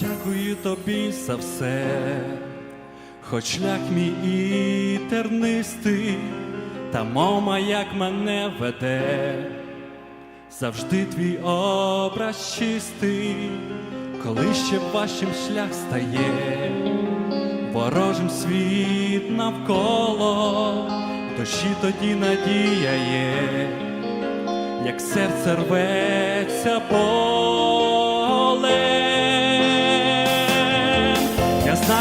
дякую тобі за все, хоч шлях мій і тернистий, та мова як мене веде, завжди твій образ чистий, коли ще вашим шлях стає, ворожим світ навколо, душі тоді надія є як серце рветься полем.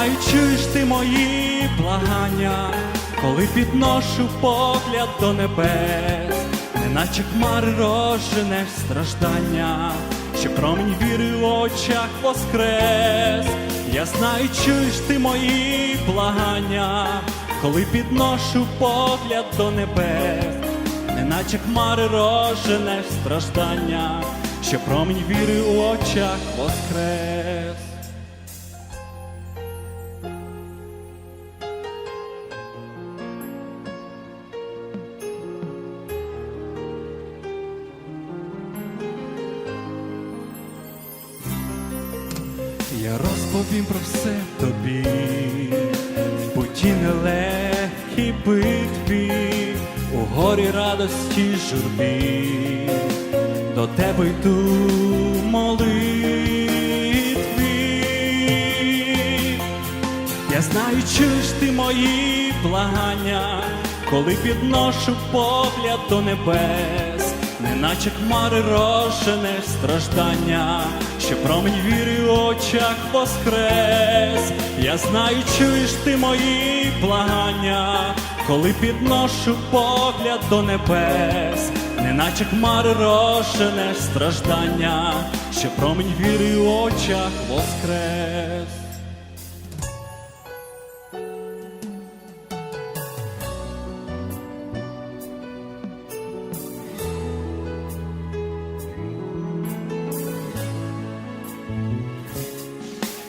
Знаю, чуєш ти мої благання, коли підношу погляд до небес, неначе хмари розженеш страждання, що промінь віри в очах воскрес. Я знаю, чуєш ти мої благання, коли підношу погляд до небес неначе хмари розженеш страждання, що промінь віри у очах воскрес. Я розповім про все тобі, в путі нелегкій битві, у горі радості журбі, до тебе йду молитві. Я знаю, чуєш ти мої благання, коли підношу погляд до небес, неначе хмари розженеш страждання, що промінь віри в очах воскрес. Я знаю, чуєш ти мої благання, коли підношу погляд до небес, неначе хмари рошене страждання, що промінь віри в очах воскрес.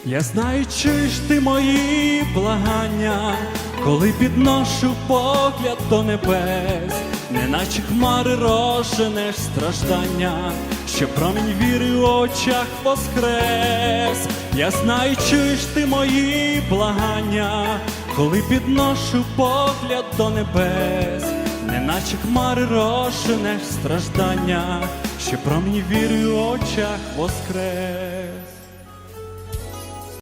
Я знаю, чуєш ти мої благання, коли підношу погляд до небес, неначе хмари розженеш страждання, що промінь віри в очах воскрес. Я знаю, чуєш ти мої благання, коли підношу погляд до небес, неначе хмари розженеш страждання, що промінь віри в очах воскрес.